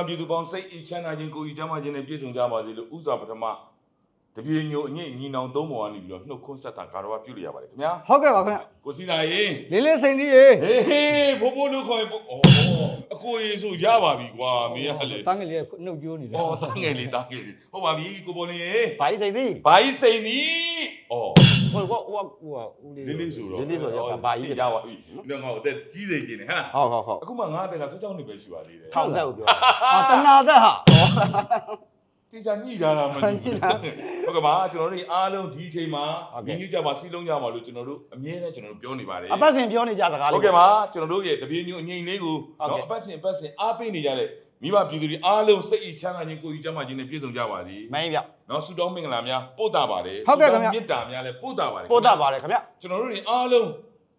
စ်ဆောင်သောမိဘပြည်သူပေါင်းစိတ်အေးချမ်းသာခြင်းကိုယ်ဤချမ်းသာခြင်းနဲ့ပြည့်စုံကြပါစေလို့ဥစွာပထမတပြေညိုအငိမ့်ညီနောင်သုံးပေါ်ကနေပြီးတော့နှုတ်ခွန်းဆက်တာကာရဝပြုလို့ရပါတယ်ခင်ဗျာဟုတ်ကဲ့ပါခင်ဗျကိုစီလာရေလေးလေးစိန်ကြီးရေဟေးဟေးဖိုးဖိုးလို့ခေါ်ရင်ပို့ဩအ ကိုရေဆိုရပါပြီကွာမင်းကလေတန်းငယ်လေးကနှုတ်ကြိုးနေတယ်ဩတငယ်လေးတငယ်လေးဟုတ်ပါပြီကိုပေါ်လင်းရေဘာကြီးစိတ်သည်ဘာကြီးစိန်နီးဩဟိုကဟိုကဟိုကဦးလေးလေးလေးဆိုတော့လေးလေးဆိုတော့ဘာကြီးရပါပြီမင်းငါ့ကိုအသက်ကြီးစိန်ခြင်းနဲ့ဟဟလားဟုတ်ဟုတ်ဟုတ်အခုမှငါအသက်က16နှစ်ပဲရှိပါသေးတယ်ထောင်သက်ကိုပြောအာတနာသက်ဟာ တေချာညှိတာလားမသိဘူးဟုတ်ကဲ့ပါကျွန်တော်တို့အားလုံးဒီအချိန်မှာညီညွတ်ကြပါစီလုံးကြပါလို့ကျွန်တော်တို့အမြဲတမ်းကျွန်တော်တို့ပြောနေပါတယ်အပတ်စဉ်ပြောနေကြစကားလေးဟုတ်ကဲ့ပါကျွန်တော်တို့ရဲ့တပြေညွန့်အငိမ့်လေးကိုဟုတ်ကဲ့တော့အပတ်စဉ်အပတ်စဉ်အားပေးနေကြတဲ့မိဘပြည်သူတွေအားလုံးစိတ်ဤချမ်းသာခြင်းကိုယ်ဤကျမ်းမာခြင်းနဲ့ပြည့်စုံကြပါစေမင်းပြနော်ဆုတောင်းမင်္ဂလာများပို့တာပါတယ်ဟုတ်ကဲ့ခင်ဗျမေတ္တာများလည်းပို့တာပါတယ်ပို့တာပါတယ်ခင်ဗျကျွန်တော်တို့တွေအားလုံး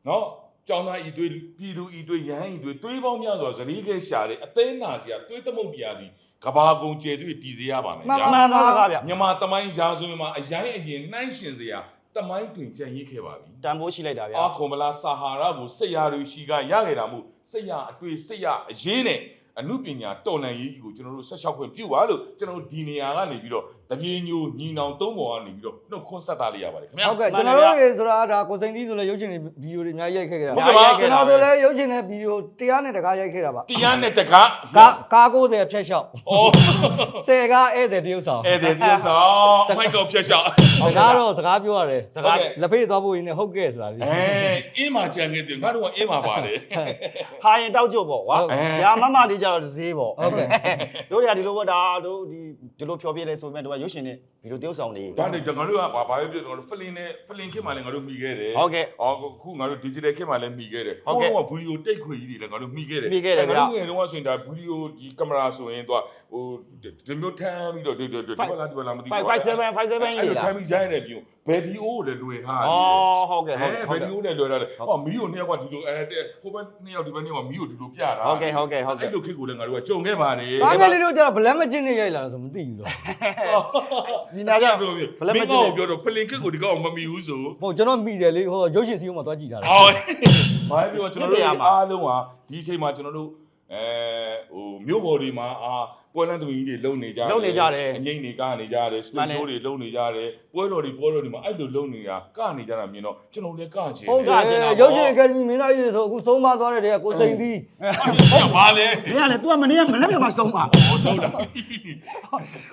နော် ကျောင်းသားဤတွေပြည်သူဤတွေရဟန်းဤတွေတွေးပေါင်းများစွာဇလီးခဲရှာတဲ့အသေးနာစရာတွေးသမုတ်တရားဒီကဘာကုံကျဲတွေတည်စေရပါမယ်မှန်ဗျာပါမှန်သောစကားဗျမြန်မာတမိုင်းရာဇဝင်မှာအရင်အရင်နှိုင်းရှင်စရာတမိုင်းတွင်ကြံ့ရစ်ခဲ့ပါပြီတန်ဖိုးရှိလိုက်တာဗျာအာခွန်မလာဆာဟာရာကိုစိတ်ရတွေရှိကရခဲ့တာမို့စိတ်ရအတွေ့စိတ်ရအရေးနဲ့အမှုပညာတော်လန်ရေးကြီးကိုကျွန်တော်တို့ဆက်လျှောက်ခွင့်ပြုပါလို့ကျွန်တော်တို့ဒီနေရာကနေပြီးတော့ တပြေညိုညီနောင်သုံးပေါ်ကနေပြီးတော့နှုတ်ခွန်းဆက်တာလေးရပါတယ်ခင်ဗျာဟုတ်ကဲ့ကျွန်တော်တို့ရေဆိုတာဒါကိုစိန်ကြီးဆိုလဲရုပ်ရှင်တွေဗီဒီယိုတွေအများကြီးရိုက်ခဲ့ကြတာဟုတ်ကဲ့ပါကျွန်တော်တို့လည်းရုပ်ရှင်နဲ့ဗီဒီယိုတရားနဲ့တကားရိုက်ခဲ့တာပါတရားနဲ့တကားကားကား90ဖြတ်လျှောက်အော်ဆယ်ကားဧည့်သည်တရုပ်ဆောင်အဲ့ဒီပြောဆောင်မိုက်တော့ဖြတ်ရှောက်စကားတော့စကားပြောရတယ်စကားလက်ဖေးသွားဖို့ရင်းနဲ့ဟုတ်ကဲ့ဆိုတာလေးအဲအင်းမာကြံခဲ့တယ်ငါတို့ကအင်းမာပါတယ်ဟာရင်တောက်ကြုတ်ပေါ့ကွာဟုတ်ညာမမလေးကြတော့ဈေးပေါ့ဟုတ်ကဲ့တို့တွေကဒီလိုပေါ့ဒါတို့ဒီဒီလိုဖြောပြလဲဆိုပေမဲ့တို့ကရုပ်ရှင်နဲ့ဒီလိုတယောက်ဆောင်နေဒါနဲ့ကျွန်တော်တို့ကဘာဘာပဲပြောကျွန်တော်တို့ဖလင်းနဲ့ဖလင်းခေတ်မှလည်းငါတို့မိခဲ့တယ်ဟုတ်ကဲ့အော်ခုငါတို့ digital ခေတ်မှလည်းမိခဲ့တယ်ဟုတ်ကဲ့ဟိုကဗီဒီယိုတိတ်ခွေကြီးတွေလည်းငါတို့မိခဲ့တယ်မိခဲ့တယ်ဗျာငါတို့ငယ်တုန်းကဆိုရင်ဒါဗီဒီယိုဒီကင်မရာဆိုရင်တော့ ဟိုဒီမျိုးထမ်းပြီးတော့ဒီဒီဒီဘက်လာဒီဘက်လာမသိဘူး5 57 57အဲ့ကြီးလိုလားထမ်းပြီးရိုက်ရတဲ့ပြုဘယ်ဒီအိုးကိုလည်းလွယ်ထားတယ်ဩဟုတ်ကဲ့အဲဟုတ်ကဲ့ဘယ်ဒီအိုးနဲ့လွယ်ထားတယ်ဟောမီးကိုနှစ်ယောက်ကဒီလိုအဲဟိုဘက်နှစ်ယောက်ဒီဘက်နှစ်ယောက်ကမီးကိုဒီလိုပြတာဟုတ်ကဲ့ဟုတ်ကဲ့ဟုတ်ကဲ့အဲ့လိုခေတ်ကိုလည်းငါတို့ကကြုံခဲ့ပါတယ်ကားငယ်လေးတို့ကျတော့ဗလက်မကျင်းနေရိုက်လာလို့ဆိုမသိဘူးတော့ဒီနာကြပြောပြဘယ်လက်မမင်းကျင်းကောပြောတော့ဖလင်ခေတ်ကိုဒီကောင်မမီဘူးဆိုဟုတ်ကျွန်တော်မိတယ်လေဟိုရုပ်ရှင်စီးုံမှာသွားကြည့်တာလေဟောဘာပြောကျွန်တော်တို့အားလုံးဟာဒီအချိန်မှာကျွန်တော်တို့အဲဟိုမြို့ပေါ်တွေမှာအာ ပွဲလန်းသမီးကြီးတွေလုံနေကြတယ်လုံနေကြတယ်အငိမ့်တွေကနေကြတယ်စမှတေန်တယ်ရှိုးတွေလုံနေကြတယ်ပွဲတော်တွေပွဲတော်တွေမှာအဲ့လိုလုံနေတာကနေကြတာမြင်တော့ကျွန်တော်လည်းကချင်ဟုတ်တယ်ရုပ်ရှင်အကယ်ဒမီမင်းသားကြီးဆိုအခုသုံးပါသွားတဲ့တည်းကကိုစိန်သီးဟုတ်ပါလေမင်းကလည်း तू ကမနေ့ကမနေ့ကမှဆုံးပါဟုတ်တာ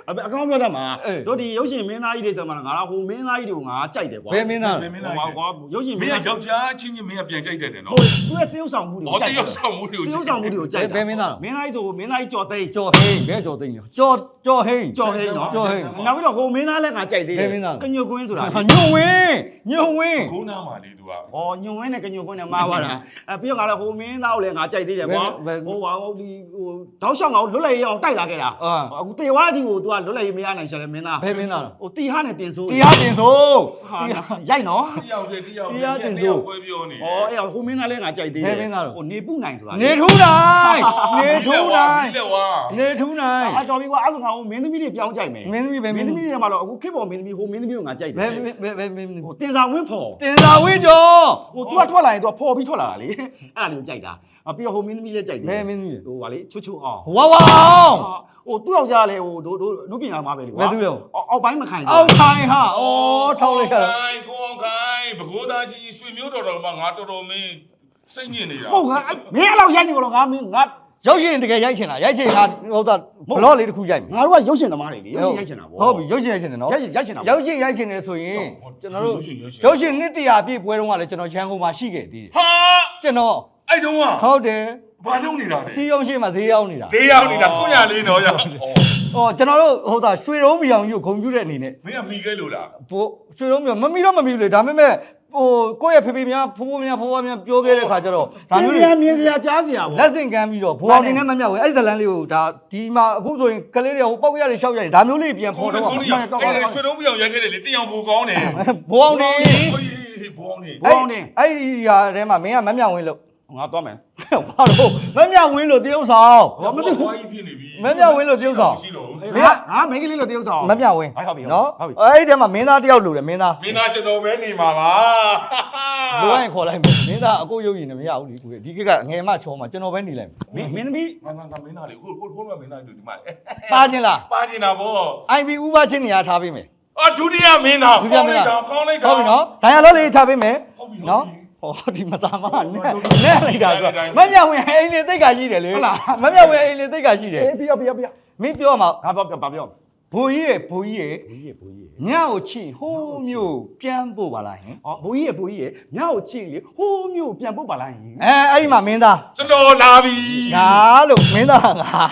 အအကောင်းပြောတတ်မှာတို့ဒီရုပ်ရှင်မင်းသားကြီးတွေတမန်ငါတော့ဟိုမင်းသားကြီးတွေကိုငါကြိုက်တယ်ကွာဘယ်မင်းသားလဲမင်းဟိုသားကွာရုပ်ရှင်မမင်းင်းကသားယောက်ျားချင်းချင်းမင်းကပြန်ကြိုက်တယ်နော်ဟိုသူရဲ့တယောက်ဆောင်မှုတွေဟောကိုတကြိုက်ယောက်ဆောင်မှုတွေကိုတယောက်ဆောင်မှုတွေကိုကြိုက်ဘယ်မင်းသားမင်းသားကြီးဆိုမင်းသားကြီးကြော်သိန်းကျော်ဟိန်းဘယ်ကျော်သိန်းလဲကျော်ကျော်ဟိန်းကြော်ဟိန်းနော်ကျော်ဟိန်းနောက်ပြီးတော့ဟိုမင်းသားလည်းငါကြိုက်သေးတယ်ဘယ်မင်းသားလဲကညွတ်ကွင်းဆိုတာဟာညုံဝင်းညုံဝင်းခုနားမှာလေ तू က။အော်ညွန်ဝင်းနဲ့ကညွန်ကွင်းနဲ့မားသွားတာ။အဲပြီးတော့ငါလည်းဟိုမင်းသားကိုလည်းငါကြိုက်သေးတယ်ကွာဘယ်ဘယ်။ဟိုဟာဟိုဒီဟိုတောက်လျှောက်ငါကိုလွတ်လပ်ရေးအောင်တိုက်လာခဲ့တာအာ။အခုတေဝါတီကို तू ကလွတ်လပ်ရေးမရနိုင်ရှာတယ်မင်းသားဘယ်မင်းသားလဲ။ဟိုတီဟာနဲ့တင်ဆိုးတရားတင်ဆိုးဟာရိုက်နော်တယောက်တည်းတယောက်တရားတင်တစို့ယောက်ခွဲပြောနေ။အော်အဲ့ဟိုမင်းသားလည်းငါကြိုက်သေးတယ်ဘယ်မင်းသားလဲဟိုနေပုနိုင်ဆိုတာနေထူးနိုင်နေထူးနိုင်ဒီလက်ဝါနေထူးနိုင်အာတော်ပြီကွာအဲ့ဒါငါဟိုမင်းသမီးတွေပြောင်းကြိုက်မယ်မင်းသမီးပဲမင်းသမီးတွေမှာတော့အခုခေတ်ပေါ်မင်းသမီးဟိုမင်းသမီးကိုငါကြိုက်တဘယ်ယ်ဘယ်ဘယ်ဘယ်ဟိုတင်စာဝင်းဖော်တင်စာဝင်းကျော်ဟို तू ကထွက်လာရင် तू ကဖော်ပြီးထွက်လာတာလေအဲ့ဒါလေးကိုကြိုက်တာအပြီးတော့ဟိုမင်းသမီးလည်းကြိုက်တယ်ဘယ်မင်းသမီးလဲဟိုဟာလေချွတ်ချွတ်အောင်ဝါဝါအောင်ဟိုသူ့ယောက်ျားလည်းဟိုတို့တို့နုပညာမှာပဲလေကွာဘယ်သူလဲအောက်အောက်ပိုင်းမခံအောက်ခိုင်းဟာဩထောက်လိုက်ရတာခိုင်းကိုအောင်ခိုင်းဘကိုးသားကြီးရွှေမျိုးတော်တော်မှာငါတော်တော်မင်းစိတ်ညစ်နေတာဟုတ်ငါအဲ့မင်းအဲ့လောက်ရိုက်နေကြတော့ငါမင်းငါ ရုပ်ရှင်တကယ်ရိုက်ချင်လားရိုက်ချင်တာဟုတ်တာဘလော့လေးတစ်ခုရိုက်မယ်ငါတို့ကရုပ်ရှင်သမားတွေလေရုပ်ရှင်ရိုက်ချင်တာပေါ့ဟုတ်ပြီရုပ်ရှင်ရိုက်ချင်တယ်နော်ရိုက်ရှင်ရိုက်ချင်တာရုပ်ရှင်ရိုက်ချင်တယ်ဆိုရင်ကျွန်တော်တို့ရုပ်ရှင်နှစ်တရာပြည့်ပွဲတုန်းကလည်းကျွန်တော်ရန်ကုန်မှာရှိခဲ့သေးတယ်ဟာကျွန်တော်အဲ့တုန်းကဟုတ်တယ်ဘာလုပ်နေတာလဲစီယုံရှိမှဈေးရောက်နေတာဈေးရောက်နေတာကိုရလေးတော့ရဟောကျွန်တော်တို့ဟိုဒါရွှေတုံးမီအောင်ကြီးကိုဂုံပြူတဲ့အနေနဲ့မင်းကမိခဲ့လို့လားဘိုးရွှေတုံးမီအောင်မမီတော့မမီဘူးလေဒါပေမဲ့ ဟိုကိုယ့်ရဲ့ဖေဖေများဖိုးဖိုးများဖိုးဖိုးများပြောခဲ့တဲ့ခါကျတော့ဒါမြင်မျိုးစတွေရာမြင်စရာကြားစရာပေါ့လက်ဆင့်ကမ်းပြီးတော့ဘိုးအောင်နေနဲ့မမြောက်ဘူးအဲ့ဒီဇလန်းလေးကိုဒါဒီမှာအခုဆိုရင်ကလေးတွေဟိုပေါက်ရတွေရှောက်ရတယ်ဒါမျိုးလေးပြန်ဖော်တော့ကောင်းနေရအဲ့ရွှေတုံးပြောင်ရက်ခဲ့တယ်လေတင်အောင်ပူကောင်းတယ်ဘိုးအောင်နေဟေးဘောင်းနေ ဘောင်းနေ အဲ့ဒီဟာထဲမှာမင်းကမမြောက်ဝင်းလို့ ငါသွားမယ်ဘာလို့မမြောက်ဝင်းလို့တရုပ်ဆောင်ဘာမသိဘူးဘာကြီးဖြစ်နေပြီမမြောက်ဝင်းလို့တရုပ်ဆောင်ရှိတော့ငါငါမိန်းကလေးလို့တယောက်ဆောင်မမြောက်ဝင်းဟုတ်ပြီနော်ဟုတ်ပြီအဲ့ဒီထဲမှာမင်းသားတယောက်လိုတယ်မင်းသားမင်းသားကျွန်တော်ပဲနေမှာပါလိုရရင်ခေါ်လိုက်မယ်မင်းသားအကိုရုပ်ရည်နဲ့မရဘူးလေကိုဒီကိကငယ်မချောမှာကျွန်တော်ပဲနေလိုက်မယ်မင်းမင်းသမီးငါငါငါမင်းသားလေဟိုဟိုဟိုကမင်းသားတို့ဒီမှာပါချင်းလားပါကျင်တာဗော IB ဥပချင်းနေရာထားပေးမယ်အော်ဒုတိယမင်းသားဒုတိယမင်းသားကောင်းလိုက်တာဟုတ်ပြီနော်ဒိုင်ယာလောလေးချပေးမယ်ဟုတ်ပြီနော် ဟောဒီမသားမနဲ့နဲ့လိုက်တာဆိုမမြောက်ဝင်အိမ်လေးတိတ်ကရှိတယ်လေမမြောက်ဝင်အိမ်လေးတိတ်ကရှိတယ်အေးပြပြပြမင်းပြောမှာငါပြောပါပြော ဘိုးကြီးရဲ့ဘိုးကြီးရဲ့ဘိုးကြီးဘိုးကြီးညကိုချီဟိုးမျိုးပြန်ပို့ပါလားဟင်အော်ဘိုးကြီးဘိုးကြီးညကိုကြည့်လေဟိုးမျိုးပြန်ပုတ်ပါလားယင်အဲအဲ့ဒီမှာမင်းသားကျွန်တော်လာပြီငါလို့မင်းသားငါ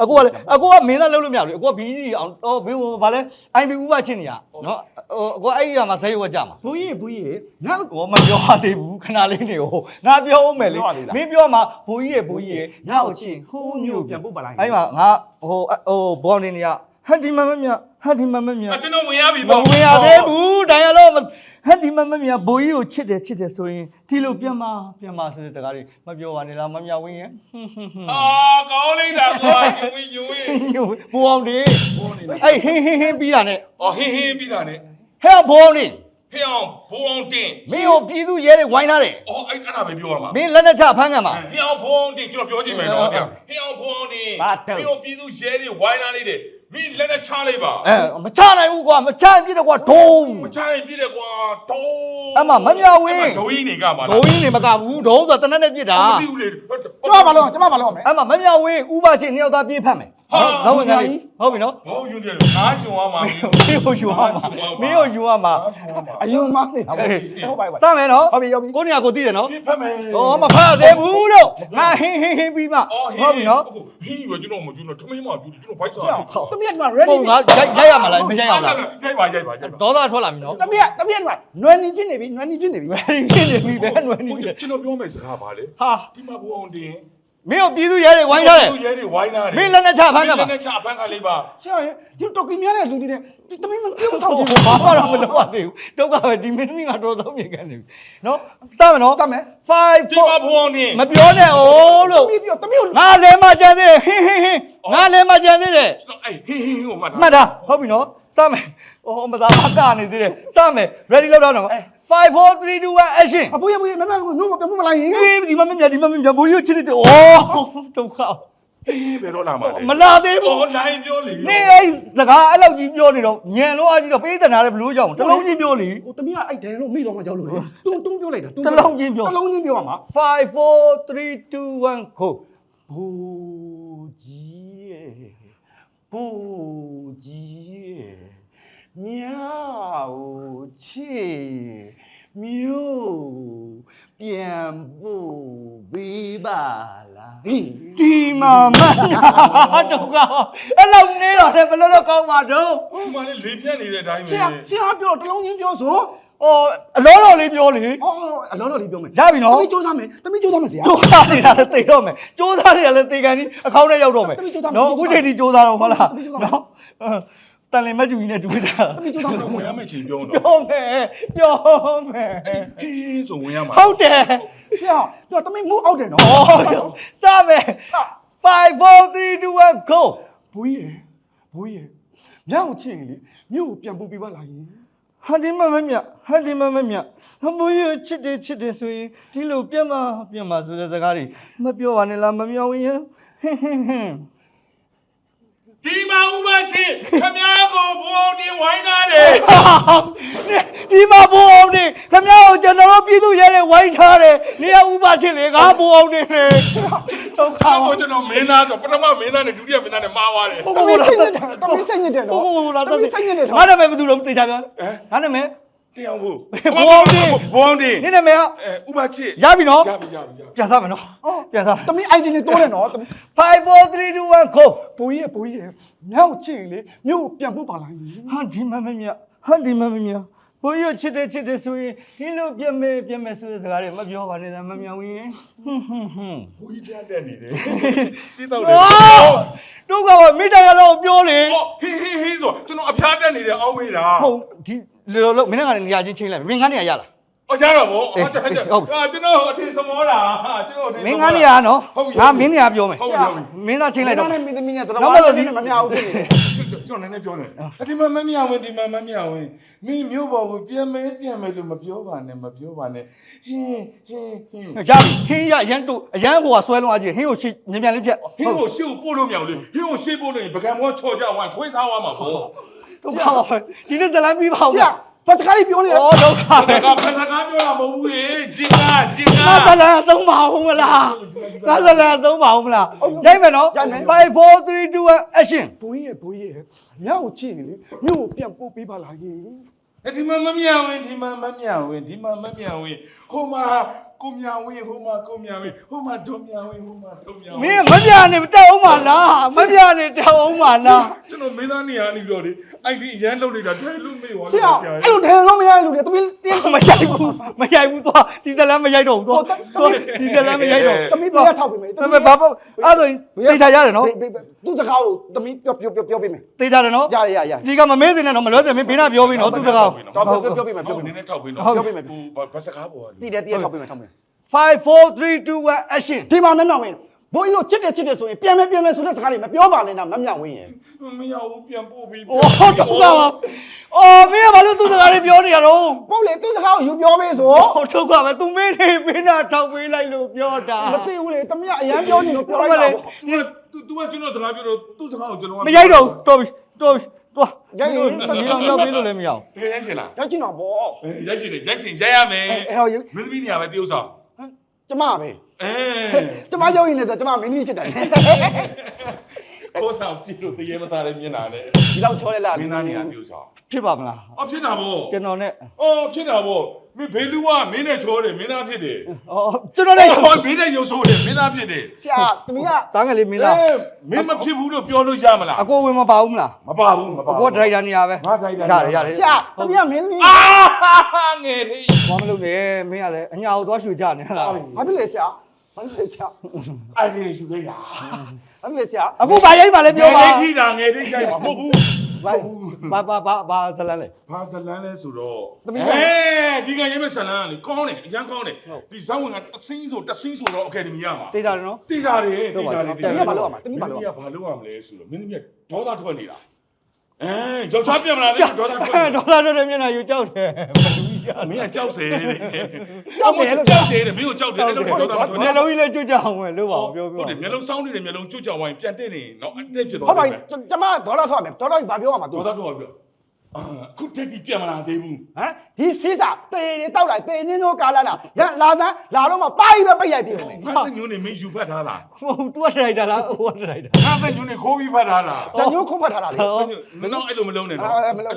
အကူကလေအကူကမင်းသားလုပ်လို့မရဘူးလေအကူကဘီကြီးအောင်တော့ဘီဟိုဗာလဲ IB ဥပချင်းနေရနော်ဟိုအကူအဲ့ဒီကမှာဇေယျဝတ်ကြမှာဘိုးကြီးဘိုးကြီးညဟောမပြောရသေးဘူးခဏလေးနေဟိုငါပြောဦးမယ်လေပြောရသေးလားမင်းပြောမှာဘိုးကြီးရဲ့ဘိုးကြီးရဲ့ညကိုချီဟိုးဟိုးမျိုးမျိုးပြန်ပုတ်ပါလားအဲ့ဒီမှာငါဟိုဟိုဘောင်းနေနေရ ဟန်ဒီမမမြဟန်ဒီမမမြအကျွန်တော်ဝင်ရပြီမဝင်ရသေးဘူးတိုင်ရတော့ဟန်ဒီမမမြဘိုးကြီးကိုချစ်တယ်ချစ်တယ်ဆိုရင်ဒီလိုပြန်မပြန်မဆိုတဲ့စကားတွေမပြောပါနဲ့လားမမြဝင်းရဲ့ဟွန်းဟွန်းဟွန်း အာကောင်းလိုက်တာကွာညဝင်ညဝင်ဘိုးအောင်ဒီဘောနေလားအဲ့ဟင်းဟင်းဟင်းပြီးတာနဲ့အော်ဟင်းဟင်းပြီးတာနဲ့ဟဲ့ဘိုးအောင်နေဖျောင်းဘုံအောင်တင်မင်းကိုပြည်သူရဲတွေဝိုင်းထားတယ်အော်အဲ့အဲ့ဒါပဲပြောရမှာမင်းလက်နဲ့ချဖမ်းကန်ပါဟျောင်းဘုံအောင်တင်ကျွန်တော်ပြောချင်မယ်နော်ဟျောင်းဘုံအောင်တင်ဟျောင်းပြည်သူရဲတွေဝိုင်းလာနေတယ် မင်းလက်နဲ့ချလိုက်ပါအဲမချနိုင်ဘူးကွာမချရင်ပြည့်တယ်ကွာဒုံမချရင်ပြည့်တယ်ကွာတုံးအမမမြဝင်းဒိုးကြီးနေကပါလားဒုံကြီးနေမကဘူးဒုံဆိုတနက်နဲ့ပြစ်တာမသိဘူးလေကျမဘာလို့ကျမဘာလို့မယ်အမမမြဝင်းဥပချင်းနှစ်ယောက်သားပြေးဖတ်မယ်တော့ဝင်ကြလိဟုတ်ပြီနော်ဘောင်းယူတယ်လို့ငါးရှင်သွားမှာမင်းမင်းကိုယူရမှာမင်းကိုယူရမှာအယုံမနေတာဟုတ်ပါပါစမယ်နော်ဟုတ်ပြီဟုတ်ပြီကိုနေရာကိုသိတယ်နော်ပြဖတ်မယ်ဩမဖတ်သေးဘူးတော့ငါဟင်းဟင်းဟင်းပြီးမှအော်ဟဟုတ်ပြီနော်ဟင်းပဲကျွန်တော်မကျွန်းတော့ထမင်းမကျွန်းကျွန်တော်ဘိုက်စာခေါတမီးက ready ဟုတ်ငါရိုက်ရိုက်ရမှာလားမရိုက်ရအောင်လားရိုက်ပါရိုက်ပါရိုက်ပါဒေါသထွက်လာပြီနော်တမီးတမီးကနွယ်နေဖြစ်နေပြီနွယ်နေဖြစ်နေပြီဘယ်ဖြစ်နေပြီဘယ်နွယ်နေပြီကျွန်တော်ပြောမယ်စကားပါလေဟာဒီမှာဘောအောင်တင် မင်းကိုပြည်သူရဲတွေဝိုင်းထားတယ်သူရဲတွေဝိုင်းလာတယ်မင်းလက်နဲ့ချဖမ်းကပါလက်နဲ့ချဖမ်းကလေးပါဆရာရဲ့ဒီတော်ကီများတဲ့လူတွေနဲ့ဒီတမီးမပြုံးဆောင်ဟုတ်ကြည့်ဘာဘူးမှတော့မလုပ်ရသေးဘူးဒုက္ခပဲဒီမင်းသမီးကတော်တော်မြေကန်နေပြီနော်စမယ်နော်စမယ်5ဒီမှာဘောအောင်တင်မပြောနဲ့အိုးတလို့မီးပြောတမီးကိုငါလဲမကြံသေးတယ်ဟင်းဟင်းဟင်းငါလဲမကြံသေးတယ်ကျွန်တော်အဲ့ဟင်းဟင်းကိုမှတ်မှတ်တာဟုတ်ပြီနော် စမယ်။အော်မသားမကနေသေးတယ်။စမယ် ready လောက်တော့နော်။5 4 3 2 1 action အဖိုးရဖိုးရမမကနို့မပြမှုမလာရင်။အေးဒီမမမြဒီမမမြဘိုးကြီးချစ်တယ်။အော်ဒုက္ခဟင်းဘယ်တော့လာမှာလဲမလာသေးဘူးအော်လိုင်းပြောလေ။နေအဲ့စကားအဲ့လောက်ကြီးပြောနေတော့ညံလို့အကြီးတော့ပေးတနာတယ်ဘလို့ကြောင့်တလုံးချင်းပြောလေဟိုတမီးကအဲ့ဒဲလို့မိတော့မှကြောက်လို့လေတုံးတုံးပြောလိုက်တာတလုံးချင်းပြောတလုံးချင်းပြောရမှာ5 4 3 2 1 go ဘိုးကြီး ရဲ့ဘိုးကြီးရဲ့မြောက်ချေမြို့ပြန်ဖို့ပေးပါလားဟိဒီမှာမဒုက္ခအဲ့လောက်နေတော့လည်းဘယ်လိုတော့ကောင်းမှာတော့ ဒီမှာလေလေပြတ်နေတဲ့အတိုင်းပဲ ဆရာဆရာပြောတလုံးချင်းပြောဆို အော်အလောတော်လေးပြောလေအော်အလောတော်လေးပြောမယ်ရပြီနော်တမီးစူးစမ်းမယ်တမီးစူးစမ်းမယ်ဆရာစူးစားနေတာလည်းသိတော့မယ်စူးစားနေတာလည်းသိကန်ကြီးအကောင့်ထဲရောက်တော့မယ်တမီးစူးစမ်းမယ်နော်အခုချိန်ထိစူးစားတော့မလားတမီးစူးစမ်းမယ်နော်တန်လင်မကျူကြီးနဲ့တူတာတမီးစူးစမ်းမယ်ဝင်ရမယ့်ချိန်ပြောတော့ပြောမယ်ပြောမယ်ဟင်းဆိုဝင်ရမှာဟုတ်တယ်ဆရာသူတမီးမူအောက်တယ်နော်ဩစမယ်5 4 3 2 1 go ဘိုးကြီးဘိုးကြီးမြောက်ချင်လေမြို့ကိုပြန်ပို့ပေးပါလားယင်ဟာဒီမမမြဟာဒီမမမြဟမွေးချစ်တယ်ချစ်တယ်ဆိုရင်ဒီလိုပြတ်မပြတ်မဆိုတဲ့စကားတွေမပြောပါနဲ့လားမမြောင်ရင်ဟင်းဟင်းဟင်းဒီမှာဥပချင်းခမ ्या ကိုဘောအောင်တင်ဝိုင်းလာတယ်ဒီမှာဘိုးအောင်နေခမ ्या ကိုကျွန်တော်တို့ပြည်သူရဲတွေဝိုင်းထားတယ်နေရာဥပချင်းလေငါဘိုးအောင်နေလေဒုက္ခခါကိုကျွန်တော်မင်းသားဆိုပထမမင်းသားနဲ့ဒုတိယမင်းသားနဲ့မှားသွားတယ် တမီးစိတ်ညစ်တယ်တမီးစိတ်ညစ်တယ်ဘိုးနော်ဘိုးလာတမီးစိတ်ညစ်တယ်ငါနော်နာမည်ဘယ်သူတော့သိချာပြောငါနာမည် တင်အောင်ဘူးဘုံအောင်တင်ဘုံအောင်တင်နင်းနာမည်ကအဲဥပချစ်ရပြီနော်ရပြီရပြီရပြီပြန်စားမယ်နော်ပြန်စားတမီး ID နဲ့တိုးတယ်နော်တမီး5 4 3 2 1 go ဘိုးကြီးရဲ့ဘိုးကြီးရဲ့မြောက်ချစ်ရင်လေမြို့ကိုပြန်ပို့ပါလားကြီးဟာဒီမမမြဟာဒီမမမြ ဘိုးရချစ်တယ်ချစ်တယ်ဆိုရင်ဒီလိုပြက်မဲ့ပြက်မဲ့ဆိုတဲ့စကားတွေမပြောပါနဲ့လားမမြောင်ရင်ဟွန်းဟွန်းဟွန်းဘိုးကြီးပြန်တက်နေတယ်စီးတော့တယ်အော်တို့ကပါမိတရတော့ပြောလေဟောဟေးဟေးဟေးဆိုကျွန်တော်အဖျားတက်နေတယ်အောင်းမေးတာဟုတ်ဒီလောလောမင်းကနေနေရာချင်းချင်းလိုက်မင်းကနေရရလား အော်ရတော့ဗောအော်ကျွန်ဟုတ်ပြီတော်ကျွန်တော်အထင်စမောတာကျွန်တော်အထင်မင်းကနေရနော်ဟုတ်ပြီငါမင်းနေရာပြောမယ်ဟုတ်ပြီဟုတ်ပြီမင်းသားချင်းလိုက်တော့နဲ့မင်းသမီးနဲ့တော်နောက်တော်မှတော့ဒီမမြောက်ဘူးဖြစ်နေတယ်ကျွန်တော်နည်းနည်းပြောနေအဒီမမမြောင်ဝင်ဒီမမမြောင်ဝင်မင်းမျိုးပေါ်ကိုပြန်မဲပြန်မဲလို့မပြောပါနဲ့မပြောပါနဲ့ဟင်းဟင်းဟင်းရပြီဟင်းရအရန်တို့အရန်ဟိုကဆွဲလုံးအကြီးဟင်းကိုရှင်းမြန်မြန်လေးဖြတ်ဟင်းကိုရှေ့ကိုပို့လို့မရဘူးလေဟင်းကိုရှေ့ပို့လို့ရင်ပကံမောချော်ကြဝိုင်းခွေးစားသွားမှာပေါ့တို့ကပါဒီနေ့ဇလန်ပြီးပါဆဦးရာ ဘာစကားလေးပြောနေလဲဩဒုက္ခဒါပဲကဖက်စကားပြောတာမဟုတ်ဘူးလေဂျင်ကာဂျင်ကာငါဇလန်အဆုံးပါဦးမလားငါဇလန်အဆုံးပါဦးမလားရိုက်မယ်နော်5 4 3 2 1 action ဘိုးကြီးရဲ့ဘိုးကြီးရဲ့မြောက်ချစ်ရင်လေမြို့ကိုပြန်ပို့ပေးပါလားကြီးဒီမှာမမြောင်ဝင်ဒီမှာမမြောင်ဝင်ဒီမှာမမြောင်ဝင်ဟိုမှာ ကိုမြောင်ဝင်ဟိုမှာကိုမြောင်ဝင်ဟိုမှာဒုံမြောင်ဝင်ဟိုမှာဒုံမြောင်မဝင်င်းမပြနေတက်အောင်ပါလားမပြနေတက်အောင်ပါလားကျွန်တော်မင်းသားနေရာနေပြီးတော့လေအဲ့ဒီအရန်လှုပ်နေတာတဲလို့မေ့သွားဆရာအဲ့လိုထဲလို့မရလို့လေတမီးတင်းမရိုက်ဘူးမရိုက်ဘူးသွားဒီဇလန်မရိုက်တော့ဘူးသွားဒီဇလန်မရိုက်တော့တမီးဘေးကထောက်ပေးမယ်ဒါပေမဲ့ဘာဘာအဲ့ဒါတေးထားရတယ်နော်သူ့စကားကိုတမီးပြောပြောပြောပြောပေးမယ်တေးထားတယ်နော်ရရရဒီကမမေးသေးနဲ့တော့မလွဲတယ်မင်းဘေးနာပြောပြီးနော်သူတကောက်တော့ပြောပြောပေးမယ်ဟုပြောတ်ပေးနမယ်ည်းနည်းထောက်ပေးတော့ပြောပေးမယ်ဟိုဘာစကားပေါ်တည်တယ်တည်ထောက်ပေးမယ်ထောက်ပေးမယ် 5 4 3 2 1 action ဒီမှာမမြောက်ဝင်ဘိုးကြီးကိုချစ်တယ်ချစ်တယ်ဆိုရင်ပြန်မယ်ပြန်မယ်ဆိုတဲ့စကားတွေမပြောပါနဲ့နော်မမြောက်ဝင်ရင်မရဘူးပြန်ပို့ပြီးโอ้တော့ကပါအော်မင်းကဘာလို့သူစကားလေးပြောနေရတော့ပုတ်လေသူ့စကားကိုယူပြောပေးဆိုဟိုထုတ်ကပဲသူမင်းနေမင်းနာထောက်ပေးလိုက်လို့ပြောတာမသိဘူးလေတမီးကအရန်ပြောနေလို့ပြောလိုက်တာသူသူသူကကျွန်တော်စကားပြောတော့သူ့စကားကိုကျွန်တော်မရိုက်တော့တော်ပြီတော်ပြီသွားဒီလိုဒီလိုရောက်ပေးလို့လည်းမရအောင်တကယ်ရိုက်ချင်လားရောက်ချင်တော့ဗောရိုက်ချင်တယ်ရိုက်ချင်ရိုက်ရမယ်အဲဟောယူမင်းသမီးနေရာပဲတရုပ်ဆောင် ကျမပဲအဲကျမရောက်ရင်လည်းဆိုကျမမင်းသမီးဖြစ်တယ် ကိုးဆောင်ပြလို့တရေမစားလည်းမြင်တာလေဒီလောက်ချောလဲလားမင်းသားနေရာတရုပ်ဆောင်ဖြစ်ပါမလားအော်ဖြစ်တာဗောကျွန်တော်နဲ့အော်ဖြစ်တာဗောမင်းဘေလူကမင်းနဲ့ချောတယ်မင်းသားဖြစ်တယ်အော်ကျွန်တော်နဲ့ဟောမင်းနဲ့ရုပ်ဆိုးတယ်မင်းသားဖြစ်တယ်ဆရာတမီးကတားငယ်လေးမင်းလားအဲမင်းမဖြစ်ဘူးလို့ပြောလို့ရမလားအကိုဝင်မပါဘူးမလားမပါဘူးမပါအဘူးကိုဒရိုက်တာနေရာပဲငါဒရိုက်တာရတယ်ရတယ်ဆရာတမီးကမင်းသမီးအာငယ်လေးဘာမလုပ်နဲ့မင်းကလည်းအညာကိုသွားရွှေကြနေလားဘာဖြစ်လဲဆရာ ဘာဖြစ်လဲဆရာအဲ့ဒီလေးယူလိုက်တာဘာဖြစ်လဲဆရာအခုဘာရိုက်ပါလဲပြောပါငယ်လေးထိတာငယ်လေးကြိုက်မှာမဟုတ်ဘူးဘာဘာဘာဘာဇလန်းလဲ ဘာဇလန်းလဲဆိုတော့သမီးကအဲဒီကရေးမဲ့ဇလန်းကလေကောင်းတယ်အရန်ကောင်းတယ်ဒီဇောင်းဝင်ကတဆင်းဆိုတဆင်းဆိုတော့အကယ်ဒမီရမှာတေးကြတယ်နော် တိတာတယ်တိတာတယ်တမီးကဘာလုပ်ရမှာတမီးမဘာင်းလုပ်ကြီးရကမှာဘာလုပ်ရမလဲဆိုတော့မင်းကြီးကဒေါသထွက်နေတာ အဲယောက်ျားပြန်မလာနဲ့ဒေါသထွက်ဒေါ်လာတော့မျက်နှာယူကြောက်တယ်ဘယ်လိုကြီးမင်းကကြောက်စေတယ်ကြောက်တယ်လို့ကြောက်တယ်မင်းကိုကြောက်တယ်အဲ့လိုဒေါသထွက်မျက်လုံးကြီးလည်းကြွကြအောင်ပဲလို့ပါပြောပြောဟုတ်တယ်မျက်လုံးစောင်းနေတယ်မျက်လုံးကျွတ်ကြောင်ဝိုင်းပြန်တက်နေနော်အတက်ဖြစ်သွားဟုတ်ပါတယ်ပြီကျမဒေါ်လာထွက်ရမယ်ဒေါ်လာဘာပြောရမှာသူဒေါသထွက်ပြီ အခုတက်တီပြန်မလာသေးဘူးဟမ်ဒီစီးစာတေတွေတောက်လိုက်တေနင်းတို့ကာလာလာရလာစမ်းလာတော့မှပါရီပဲပိတ်ရိုက်ပြီမယ်ငါစညွန်းနေမင်းယူဖတ်ထားလားမဟုတ် तू ကဒရိုက်တာလားဟိုကဒရိုက်တာငါစညွန်းနေခိုးပြီးဖတ်ထားလားဇညိုးခုတ်ဖတ်ထားတာလေစညွန်းနော်အဲ့လိုမလုံးနဲ့နော်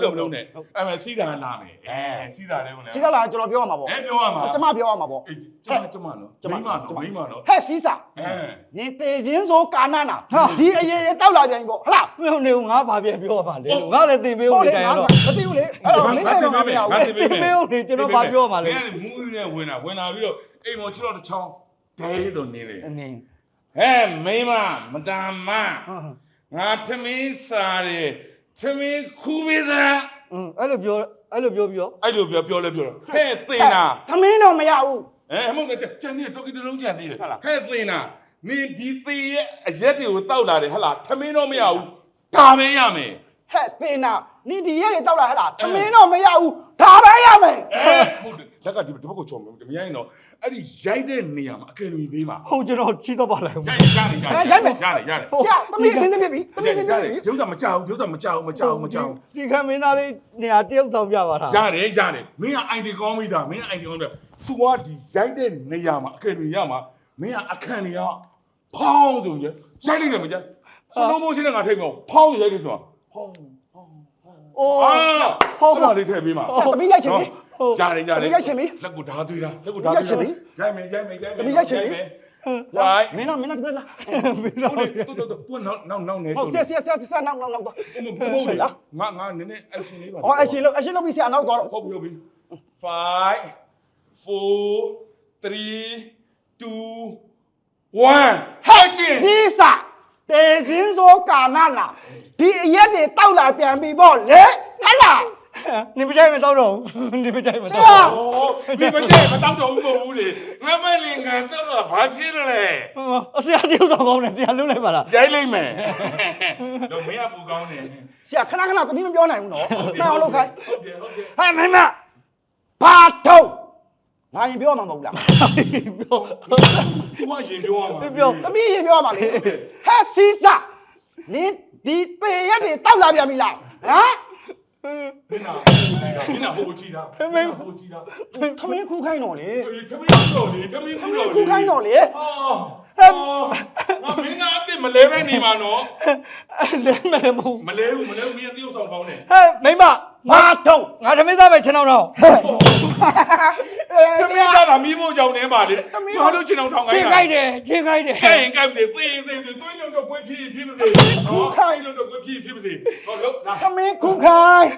လိုမလုံးနဲ့အဲ့မဲ့စီးတာလာမယ်အဲစီးတာတယ်ဟုတ်လားစီးကလာကျွန်တော်ပြောရမှာပေါ့အဲပြောရမှာကျမပြောရမှာပေါ့အေးကျမကျမနော်ကျမနော်မိမနော်ဟဲ့စီးစာအဲနင်တေချင်းဆိုကာနနာဒီအရေးတောက်လာပြန်ပြီပေါ့ဟလားမင်းနေငါဘာပြန်ပြောပါလဲငါလည်းတင်ပေးဦးနေတိုင်းတော့မသိဘူးလေအဲ့တော့မင်းလည်းတော့မရဘူးတင်ပေးဦးနေကျွန်တော်ဘာပြောမှာလဲမင်းကမူးနဲ့ဝင်တာဝင်လာပြီးတော့အိမ်မောချစ်တော့တစ်ချောင်းဒဲလေးတော့နေလေအနေဟဲ့မိမမတန်မငါသမီးစားတယ်သမီးခူးပြီးသားอืมအဲ့လိုပြောအဲ့လိုပြောပြီးတော့အဲ့လိုပြောပြောလဲပြောတော့ဟဲ့သင်နာသမင်းတော့မရဘူးအဲအမဟုတ်ကကျန်သေးတယ်တော်ကီတလုံးကျန်သေးတယ်ဟုတ်လားဟဲ့သင်နာနင်ဒီသေရဲ့အရက်တွေကိုတောက်လာတယ်ဟဟလားသမင်းတော့မရဘူးဒါပဲရမယ်ဟဲ့တေ နာနင်ဒီရက်တွေတောက်လာဟလားသမင်းတော့မရဘူးဒါပဲရမယ်အဲဟုတ်တယ်လက်ကဒီဘက်ကိုချုံမယ်မရရင်တော့အဲ့ဒီရိုက်တဲ့နေရာမှာအကယ်ဒမီပေးမှာဟုတ်ကျွန်တော်ချီးတော့ပါလိုက်ရရတယ်ရတယ်ရတယ်ရတယ်ရတယ်ဆရာသမီးအစင်းတပြစ်ပြီသမီးအစင်းတပြစ်ပြီဒုစရမကြောက်ဒုစရမကြောက်မကြောက်မကြောက်ဒီခံမင်းသားလေးနေရာတယောက်ဆောင်ပြပါလားရတယ်ရတယ်မင်းက ID ကောင်းမိတာမင်းက ID ကောင်းတယ်သူကဒီရိုက်တဲ့နေရာမှာအကယ်ဒမီရမှာမင်းကအခန့်နေရဖောင်းဆိုကြရိုက်လိုက်တယ်မကြစနိုးမိုးရှင်းတဲ့ငါထိတ်မအောင်ဖောင်းရိုက်တယ်ဆိုတော့ဖောင်း အိုးအာဟုတ်ပါလေးထည့်ပေးမှာဆရာသမီးရိုက်ချင်တယ်ဟုတ်ရတယ်ရတယ်ရိုက်ရှင်ပြီလက်ကိုဓာသွေးတာလက်ကိုဓာရိုက်ရှင်ပြီရိုက်မယ်ရိုက်မယ်ရိုက်မယ်တမီးရိုက်ရှင်ပြီဝိုင်းမင်းတော့မင်းတော့ဒီဘက်လာဟုတ်တယ်တူတူတူနောက်နောက်နောက်နေဟုတ်ဆက်ဆက်ဆက်ဆက်နောက်နောက်နောက်တော့ဘုံဘုံလားငါငါနည်းနည်းအရှင်လေးပါဟောအရှင်လို့အရှင်လို့ပြီးဆရာနောက်တော့ဟုတ်ပြီဟုတ်ပြီ5 4 3 2 1ဟဲ့ရှင်စီစာ တေစင်းစောကာနာလာဒီအရက်တွေတောက်လာပြန်ပြီပေါ့လေဟလာနေမကြိုက်မတော့တော့ဘူးနေမကြိုက်မဆတော့ရာโอ้ဒီမတဲ့မတောက်တော့ဘူးမဟုတ်ဘူးလေငါမလင်ကန်တော့ဘာဖြစ်လဲအဆရာတယောက်တော့ကောင်းတယ်ဆရာလုံးလိုက်ပါလားရိုက်လိုက်မယ်တော့မင်းကပူကောင်းတယ်ဆရာခဏခဏတတိမပြောနိုင်ဘူးနော်မှန်အောင်လုပ်ခိုင်းဟုတ်တယ်ဟုတ်တယ်ဟဲ့မင်းမဘာထုံး ငါရင်ပြောမှာမဟုတ်လားပြောသူကရင်ပြောရမှာပြောတမီးရင်ပြောမှာလေဟဲ့စီစာနင်ဒီပေရက်တွေတောက်လာပြန်ပြီလားဟမ်မင်းနာမင်းနာဟိုကြည့်တာဟိုကြည့်တာခမင်းခုခိုင်းတော့လေအေးခမင်းတော့လေခမင်းခခုမတော့င်းခုခိုင်းတော့လေအော်ငါမင်းကအစ်စ်မလဲပဲနေမှာနော်လဲမယ်မဟုတ်မလဲဘူးမလဲဘူးမင်းတယောက်ဆောင်ကောင်းတယ်ဟဲ့မိမ ဘာထုံးငါသမင်းသားပဲခြေနှောင်းတော့အဲခမင်းကလာမီးဖို့ကြောင်နေပါလေဘာလို့ချင်အောင်ထောင်ခိုခြေင်းခိုက်တယ်ခြေခိုက်တယ်ကဲရင်ကဲတယ်သိသိသိသွေးလုံးတော့ကွေးဖြစ်ဖြစ်မစေဟုတ်ခိုင်းလုံးတော့ကွေးဖြစ်ဖြစ်မစေဟောလို့လာခမင်းခုခိုင်း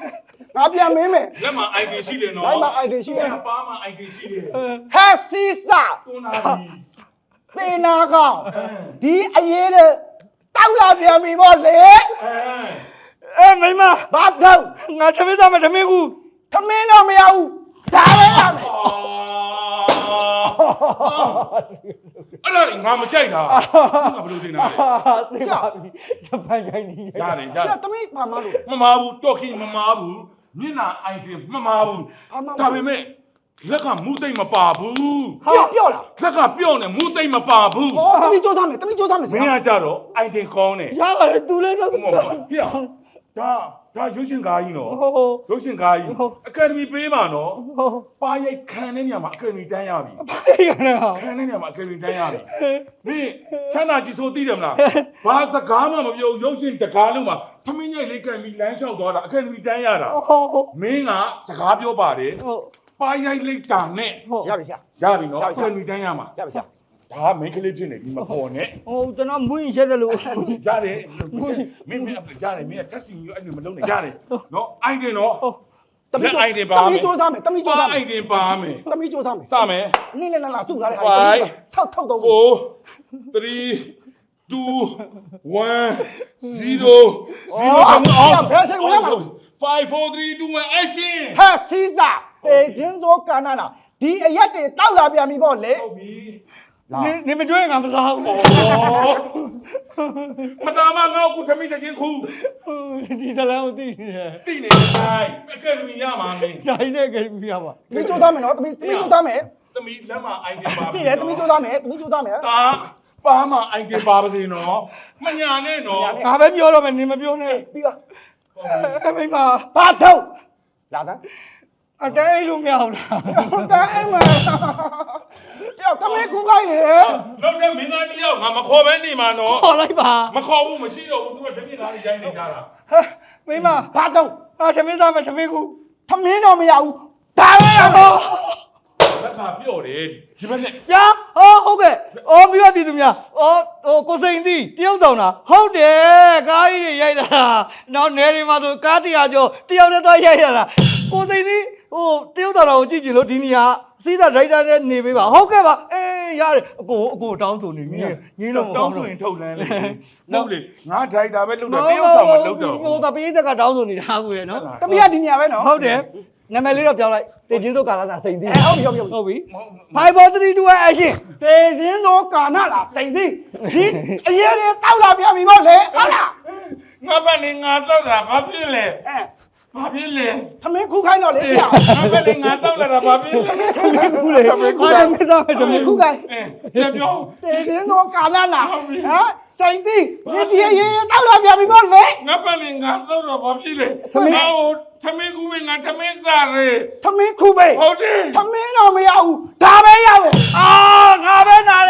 ငါပြန်မင်းမယ်လက်မှာ ID ရှိတယ်နော်လက်မှာ ID ရှိတယ်ပါမှာ ID ရှိတယ်ဟဲ့စီစာတွန်းလာပြီသေနာကောင်ဒီအရေးလေတောက်လာပြန်ပြီပေါ့လေအဲ အဲမိမဘာထုံးငါသမင်းသားမသမင်းဘူးခမင်းတော့မရဘူးဒါပဲရမယ်အဲ့ဒါငါမကြိုက်တာငါဘယ်လိုတင်တာလဲဟာသိပါပြီဂျပန်ခိုင်းနေရတယ်ရဆရာတမီးဘာမှလို့မမာဘူးတော့ခိမမာဘူးမျက်နှာ ID မမာဘူးဘာမှဒါပေမဲ့လက်ကမူးသိမ့်မပါဘူးပြော့ပြော့လားလက်ကပြော့နေမူးသိမ့်မပါဘူးဟောတမီးစူးစမ်းမယ်တမီးစူးစမ်းမယ်ဆမင်းရာကကြတော့ ID ကောင်းတယ်ရတယ်သူလည်းတော့ဟုတ်ပါဘူးဟေ့ ဒါဒါရုပ်ရှင်ကားကြီးနော်ဟိုဟိုရုပ်ရှင်ကားကြီးဟုတ်အကယ်ဒမီပေးပါနော်ဟိုပါရိုက်ခံတဲ့နေရာမှာအကယ်ဒမီတန်းရပြီအေးရတယ်ဟာခံတဲ့နေရာမှာအကယ်ဒမီတန်းရပြီမင်းချမ်းသာကြည်ဆိုသိတယ်မလားဘာစကားမှမပြောရုပ်ရှင်တကားလုံးမှာသမင်းညိုက်လေးကန်ပြီးလမ်းလျှောက်သွားတာအကယ်ဒမီတန်းရတာဟိုဟိုမင်းကစကားပြောပါတယ်ဟိုပါရိုက်လိုက်တာနဲ့ဟိုရပြီဆရာရပြီနော်ရအပြီကယ်ဒမီတန်းရမှာရပြီဆရာ ဒါမင်းကလေးဖြစ်နေပြီမပေါ်နဲ့ဟိုကျွန်တော်မွေးရက်တယ်လို့ရတယ်မင်းမင်းရတယ်မင်းကတက်စီယူအဲ့လိုမလုံးနဲ့ရတယ်နော်အိုင်တင်နော်တမီးလက်အိုက်တွေပါတမယ်မီးစူးစမ်းမယ်တမီးစူးပါစမ်းမအိုယ်င်တင်ပါမယ်တမီးစူးစမ်းမယ်စမယ်နေ့လည်းလာစုလာတဲ့ဟာ Five ဆောက်ထုတ်တော့4 3 2 1 0 0 5 4 3 2 1 action ဟဲ့စီစာတေချင်းစောကာနာလာဒီအရက်တွေတောက်လာပြန်ပြီပေါ့လေဟုတ်ပြီ နေနေမကြွရင်ငါမစားဘူးမတားမငါ့ကိုထမင်းချက်ချင်းခုဒီဇလန်ကိုသိနေတယ်တိနေတိုင်းအကယ်ဒမီရမှာမင်းဂျိုင်းနဲ့ကြပြပါတမီးစူးစမ်းမယ်နော်တမီးတမီးစူးစမ်းမယ်သမီးလက်မှာအိုင်တင်ပါသိတယ်တမီးစူးစမ်းမယ်တမီးစူးစမ်းမယ်တာပါမှာအိုင်တင်ပါပါစေနော်မညာနဲ့နော်ငါပဲပြောတော့မယ်နေမပြောနဲ့ပြီးတော့အဲမိမဘာတော့လာစမ်း အတဲအိလို့မရဘူးလားဟုတ်တယ်အဲ့မှာကြောက်တမီးကူခိုင်းလေနောက်တဲ့မင်းသားတယောက်ငါမခေါ်ပဲနေမှာနော်ခေါ်လိုက်ပါမခေါ်ဘူးမရှိတော့ဘူးသူကတပြည့်သားလေးရိုင်းနေကြတာမိမဘာတော့အာသမင်းသားမသမင်းကူထမင်းတော့မရဘူးဒါပဲရမယ်လက်ကပြော့တယ်ဒီဘက်နဲ့ညာဟောဟုတ်ကဲ့အော်ပြီးပါပြည်သူများအော်ဟိုကိုစိန်သီးတယောက်ဆောင်တာဟုတ်တယ်ကားကြီးတွေရိုက်တာနောက်နယ်တွေမှာဆိုကားတရားကျော်တယောက်နဲ့သွားရိုက်ရတာကိုစိန်သီးဟိုတယောက်ဆောင်တာကိုကြည့်ကြည့်လို့ဒီနေရာစီးသားဒရိုက်တာနဲ့နေပေးပါဟုတ်ကဲ့ပါအေးရတယ်အကိုအကိုတောင်းဆိုနေမြင်ညင်းလို့မတောကောင်းင်းဆိုတော့ရင်ထုတ်လန်းလေဟုတ်လေငါဒရိုက်တာပဲလုပ်တော့တယောက်ဆောင်မလုပ်တော့ဟိုတပိသက်ကတောင်းဆိုနေတာကိုရနော်တမီးကဒီနေရာပဲနော်ဟုတ်တယ်နာမည်လေးတော့ပြောင်းလိုက်တေချင်းစိုးကာလာသာစိန်သီးအဲဟုတ်ပြီဟုတ်ပြီဟုတ်ပြီ5 4 3 2 1 action တေစင်းစောကာနာလာစိန်သိဒီအရေးတွေတောက်လာပြန်ပြီပေါ့လေဟုတ်လားငါဘာနေငါတော့တာဘာဖြစ်လဲအဲ ဘာဖြစ်လဲထမင်းခုခိုင်းတော့လေဆရာငါဘာနေငါတော့တာဘာဖြစ်လဲခုလေအားမသားမယ်ထမင်းခုခိုင်းအဲပြောတေစင်းစောကာနာလာဟုတ်ပြီဟမ်စိန်သိဒီဒီအရေးတွေတောက်လာပြန်ပြီပေါ့လေငါဘာနေငါတော့တာဘာဖြစ်လဲငါ့ကိုသမင်းကူပဲငါသမင်းစားရဲထမင်းခုပဲဟုတ်တယ်ထမင်းတော့မရဘူးဒါပဲရမယ်အာငါပဲနား